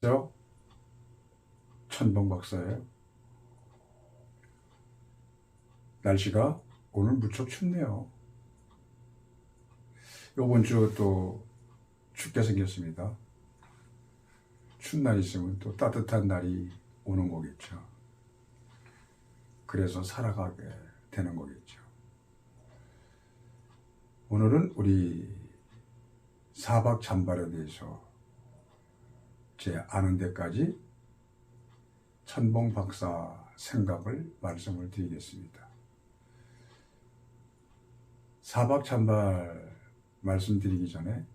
저 천봉 박사예요. 날씨가 오늘 무척 춥네요. 요번 주 또 춥게 생겼습니다. 추운 날 있으면 또 따뜻한 날이 오는 거겠죠. 그래서 살아가게 되는 거겠죠. 오늘은 우리 사박 잔발에 대해서 제 아는 데까지 천봉 박사 생각을 말씀을 드리겠습니다. 사박 찬발 말씀드리기 전에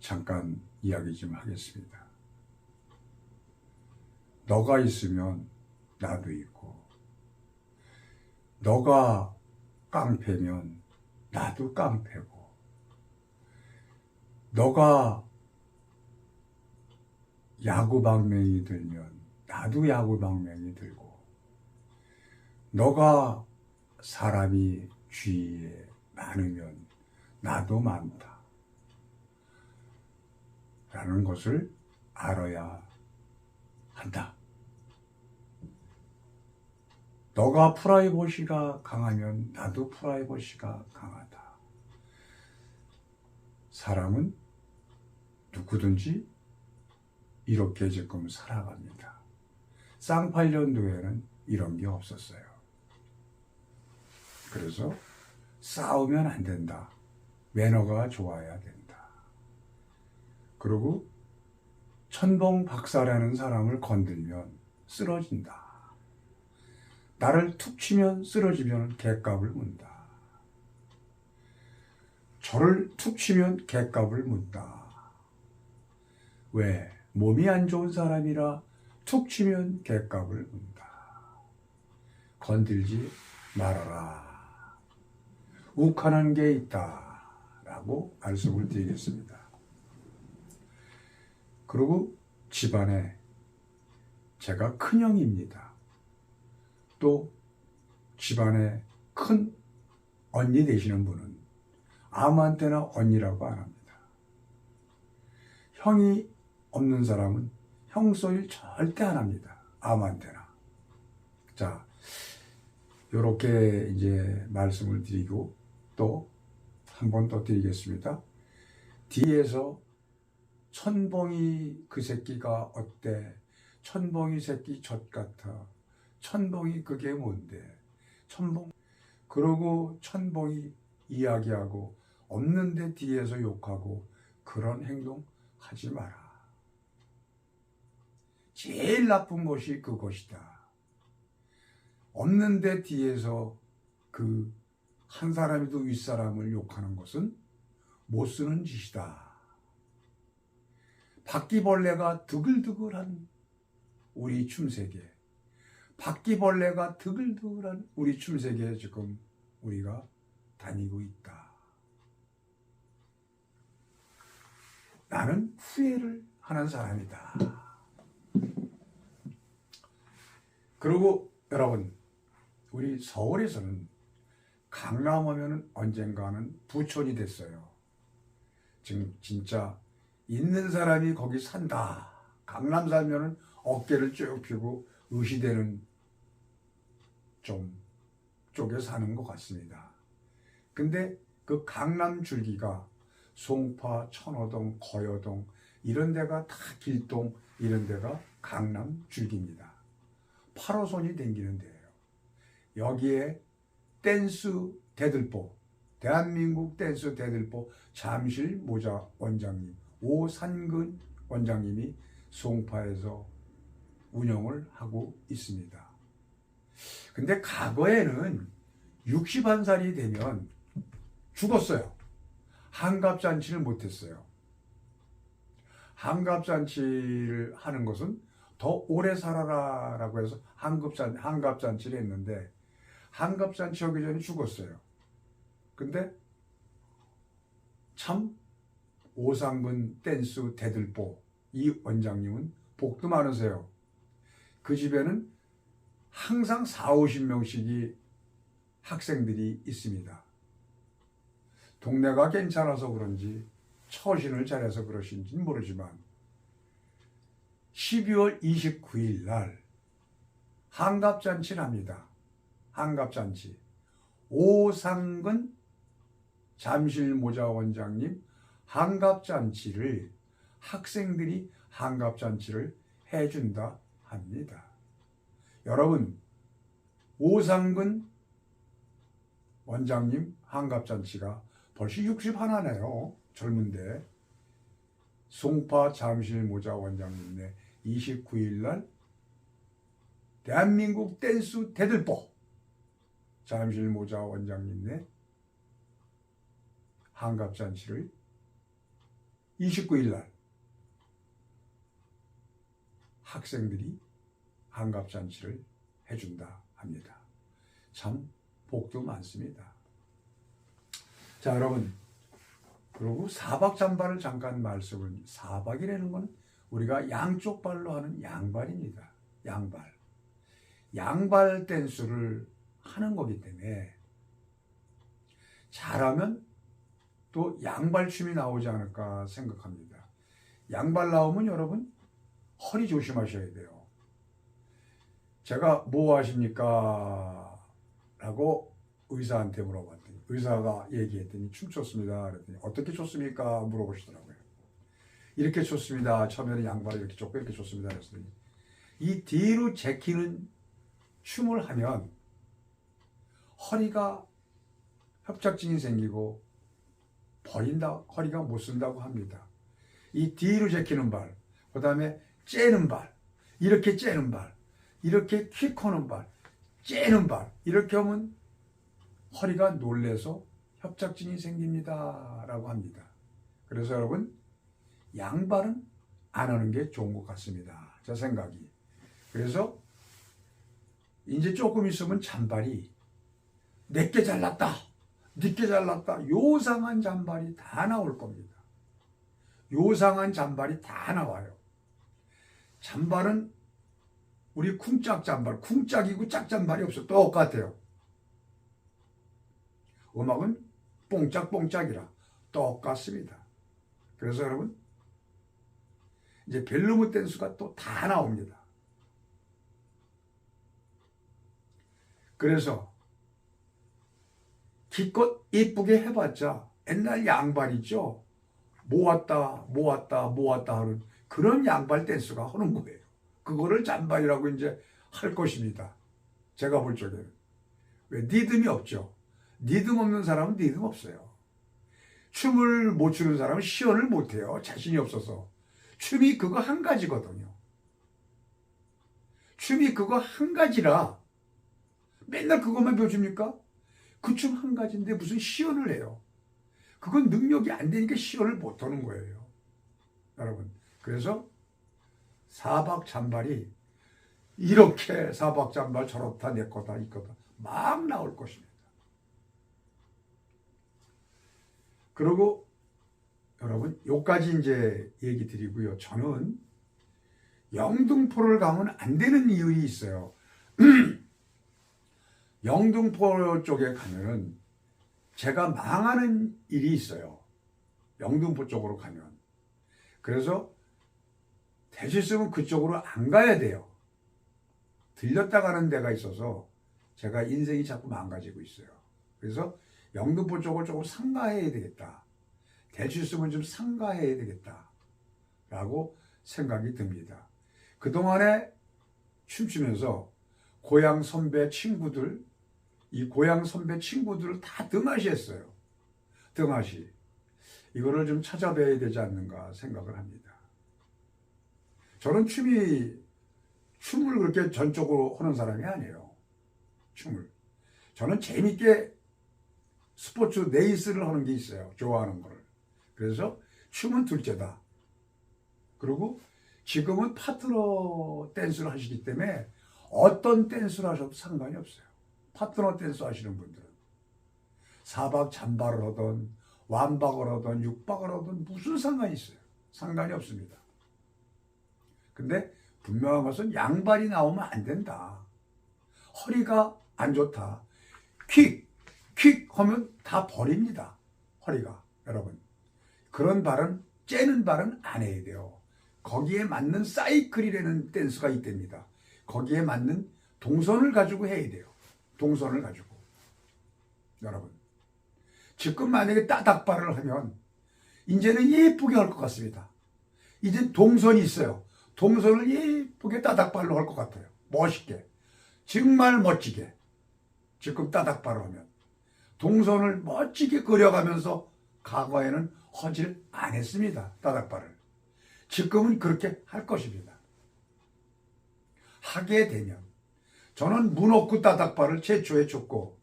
잠깐 이야기 좀 하겠습니다. 너가 있으면 나도 있고, 너가 깡패면 나도 깡패고, 너가 야구 방맹이 들면 나도 야구 방맹이 들고 너가 사람이 주위에 많으면 나도 많다. 라는 것을 알아야 한다. 너가 프라이버시가 강하면 나도 프라이버시가 강하다. 사람은 누구든지 이렇게 지금 살아갑니다. 쌍팔년도에는 이런 게 없었어요. 그래서 싸우면 안 된다. 매너가 좋아야 된다. 그리고 천봉 박사라는 사람을 건들면 쓰러진다. 나를 툭 치면 쓰러지면 개값을 문다. 저를 툭 치면 개값을 문다. 왜? 몸이 안 좋은 사람이라 툭 치면 개값을 문다. 건들지 말아라. 욱하는 게 있다. 라고 말씀을 드리겠습니다. 그리고 집안에 제가 큰형입니다. 또 집안에 큰 언니 되시는 분은 아무한테나 언니라고 안 합니다. 형이 없는 사람은 형 소리를 절대 안 합니다. 아무한테나. 자, 요렇게 이제 말씀을 드리고 또 한 번 더 드리겠습니다. 뒤에서 천봉이 그 새끼가 어때? 천봉이 새끼 젖 같아. 천봉이 그게 뭔데? 천봉 그러고 천봉이 이야기하고 없는데 뒤에서 욕하고 그런 행동 하지 마라. 제일 나쁜 것이 그것이다. 없는데 뒤에서 그 한 사람이도 윗사람을 욕하는 것은 못 쓰는 짓이다. 바퀴벌레가 드글드글한 우리 춤세계, 바퀴벌레가 드글드글한 우리 춤세계에 지금 우리가 다니고 있다. 나는 후회를 하는 사람이다. 그리고 여러분, 우리 서울에서는 강남 오면은 언젠가는 부촌이 됐어요. 지금 진짜 있는 사람이 거기 산다. 강남 살면은 어깨를 쭉 펴고 의시되는 좀 쪽에 사는 것 같습니다. 근데 그 강남 줄기가 송파, 천호동, 거여동 이런 데가 다 길동 이런 데가 강남 줄기입니다. 8호선이 댕기는 데예요. 여기에 댄스 대들보 대한민국 댄스 대들보 잠실 모자 원장님 오산근 원장님이 송파에서 운영을 하고 있습니다. 근데 과거에는 61살이 되면 죽었어요. 한갑잔치를 못했어요. 한갑잔치를 하는 것은 더 오래 살아라 라고 해서 한갑잔, 한갑잔치를 했는데 한갑잔치 하기 전에 죽었어요. 근데 참 오상근 댄스 대들보 이 원장님은 복도 많으세요. 그 집에는 항상 4, 50명씩이 학생들이 있습니다. 동네가 괜찮아서 그런지 처신을 잘해서 그러신지는 모르지만 12월 29일 날 한갑잔치를 합니다. 한갑잔치. 오상근 잠실모자 원장님 한갑잔치를 학생들이 한갑잔치를 해준다 합니다. 여러분, 오상근 원장님 한갑잔치가 벌써 61네요. 젊은데. 송파 잠실모자 원장님네 29일 날 대한민국 댄스 대들보 잠실 모자 원장님네 한갑잔치를 29일 날 학생들이 한갑잔치를 해준다 합니다. 참 복도 많습니다. 자, 여러분. 그리고 사박 잠발을 잠깐 말씀을 사박이라는 건 우리가 양쪽 발로 하는 양발입니다. 양발. 양발 댄스를 하는 거기 때문에 잘하면 또 양발 춤이 나오지 않을까 생각합니다. 양발 나오면 여러분 허리 조심하셔야 돼요. 제가 뭐 하십니까? 라고 의사한테 물어봤더니 의사가 얘기했더니 춤췄습니다. 그랬더니 어떻게 췄습니까? 물어보시더라고요. 이렇게 췄습니다. 처음에는 양발을 이렇게 쫓고 이렇게 췄습니다. 그랬더니 이 뒤로 제키는 춤을 하면 허리가 협착증이 생기고 버린다 허리가 못 쓴다고 합니다. 이 뒤로 제키는 발, 그 다음에 째는 발, 이렇게 째는 발, 이렇게 킥하는 발, 째는 발 이렇게 하면 허리가 놀래서 협착증이 생깁니다. 라고 합니다. 그래서 여러분, 양발은 안 하는 게 좋은 것 같습니다. 제 생각이. 그래서 이제 조금 있으면 잔발이 내게 잘났다. 늦게 잘났다. 요상한 잔발이 다 나올 겁니다. 요상한 잔발이 다 나와요. 잔발은 우리 쿵짝 잔발, 쿵짝이고 짝 잔발이 없어. 똑같아요. 음악은 뽕짝뽕짝이라 똑같습니다. 그래서 여러분 이제 벨루무 댄스가 또 다 나옵니다. 그래서 기껏 이쁘게 해봤자 옛날 양발 있죠? 모았다 모았다 모았다 하는 그런 양발 댄스가 하는 거예요. 그거를 잔발이라고 이제 할 것입니다. 제가 볼 적에는. 왜? 리듬이 없죠. 리듬 없는 사람은 리듬 없어요. 춤을 못 추는 사람은 시연을 못 해요. 자신이 없어서. 춤이 그거 한 가지거든요. 춤이 그거 한 가지라 맨날 그것만 배워줍니까? 그 춤 한 가지인데 무슨 시연을 해요. 그건 능력이 안 되니까 시연을 못 하는 거예요. 여러분. 그래서 사박 잔발이 이렇게 사박 잔발 저렇다 내 거다 이 거다 막 나올 것입니다. 그리고 여러분 요까지 이제 얘기 드리고요. 저는 영등포를 가면 안 되는 이유이 있어요. 영등포 쪽에 가면은 제가 망하는 일이 있어요. 영등포 쪽으로 가면. 그래서 될수 있으면 그쪽으로 안 가야 돼요. 들렸다 가는 데가 있어서 제가 인생이 자꾸 망가지고 있어요. 그래서 영등포 쪽을 조금 상가해야 되겠다. 있으면 좀 상가해야 되겠다. 라고 생각이 듭니다. 그동안에 춤추면서 고향 선배 친구들, 이 고향 선배 친구들을 다 등하시 했어요. 등하시. 이거를 좀 찾아뵈야 되지 않는가 생각을 합니다. 저는 춤이, 춤을 그렇게 전적으로 하는 사람이 아니에요. 춤을. 저는 재밌게 스포츠 네이스를 하는 게 있어요. 좋아하는 거를. 그래서 춤은 둘째다. 그리고 지금은 파트너 댄스를 하시기 때문에 어떤 댄스를 하셔도 상관이 없어요. 파트너 댄스 하시는 분들은. 사박 잠발을 하던 완박을 하던 육박을 하던 무슨 상관이 있어요. 상관이 없습니다. 근데 분명한 것은 양발이 나오면 안 된다. 허리가 안 좋다. 킥, 킥 하면 다 버립니다. 허리가. 여러분. 그런 발은, 째는 발은 안 해야 돼요. 거기에 맞는 사이클이라는 댄스가 있답니다. 거기에 맞는 동선을 가지고 해야 돼요. 동선을 가지고. 여러분. 지금 만약에 따닥발을 하면 이제는 예쁘게 할 것 같습니다. 이제 동선이 있어요. 동선을 예쁘게 따닥발로 할 것 같아요. 멋있게. 정말 멋지게. 지금 따닥발을 하면. 동선을 멋지게 그려가면서 과거에는 허질 안 했습니다. 따닥발을. 지금은 그렇게 할 것입니다. 하게 되면 저는 문옥구 따닥발을 최초에 줬고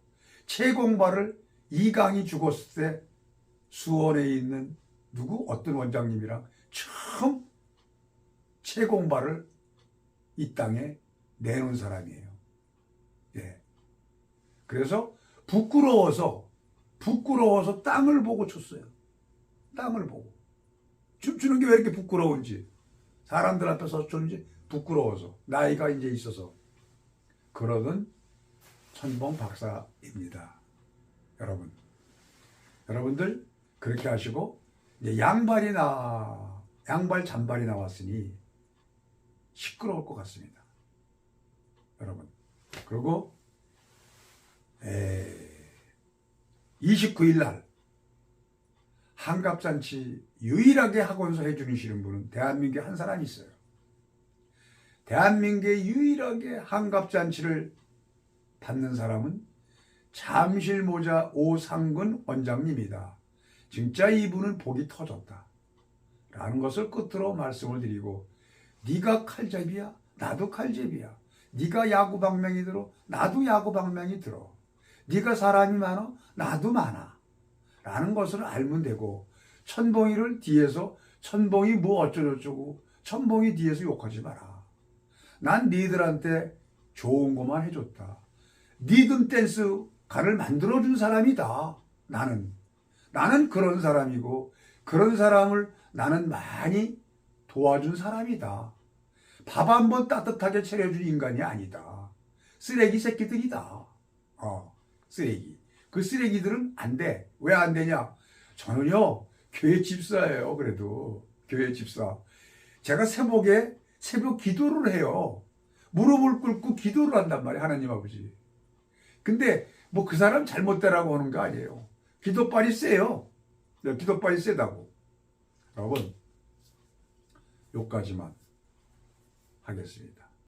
채공발을 이강이 죽었을 때 수원에 있는 누구 어떤 원장님이랑 처음 채공발을 이 땅에 내놓은 사람이에요. 예. 그래서 부끄러워서 부끄러워서 땅을 보고 쳤어요. 땅을 보고. 춤추는 게 왜 이렇게 부끄러운지. 사람들 앞에서 췄는지 부끄러워서 나이가 이제 있어서. 그러던 천봉 박사입니다. 여러분. 여러분들 그렇게 하시고 이제 양발이 나 양발 잔발이 나왔으니 시끄러울 것 같습니다. 여러분. 그리고 에, 29일 날 한갑잔치 유일하게 학원서 해주시는 분은 대한민국에 한 사람이 있어요. 대한민국에 유일하게 한갑잔치를 받는 사람은 잠실모자 오상근 원장님이다. 진짜 이분은 복이 터졌다. 라는 것을 끝으로 말씀을 드리고 네가 칼잡이야 나도 칼잡이야 네가 야구 방망이 들어 나도 야구 방망이 들어 네가 사람이 많아 나도 많아 라는 것을 알면 되고 천봉이를 뒤에서 천봉이 뭐 어쩌고저쩌고 천봉이 뒤에서 욕하지 마라. 난 니들한테 좋은 것만 해줬다. 니든 댄스 가를 만들어준 사람이다. 나는. 나는 그런 사람이고 그런 사람을 나는 많이 도와준 사람이다. 밥 한 번 따뜻하게 차려준 인간이 아니다. 쓰레기 새끼들이다. 어. 쓰레기. 그 쓰레기들은 안 돼. 왜 안 되냐? 저는요, 교회 집사예요, 그래도. 교회 집사. 제가 새벽에 새벽 기도를 해요. 무릎을 꿇고 기도를 한단 말이에요, 하나님 아버지. 근데 뭐 그 사람 잘못되라고 하는 거 아니에요. 기도빨이 세요. 네, 기도빨이 세다고. 여러분, 요까지만 하겠습니다.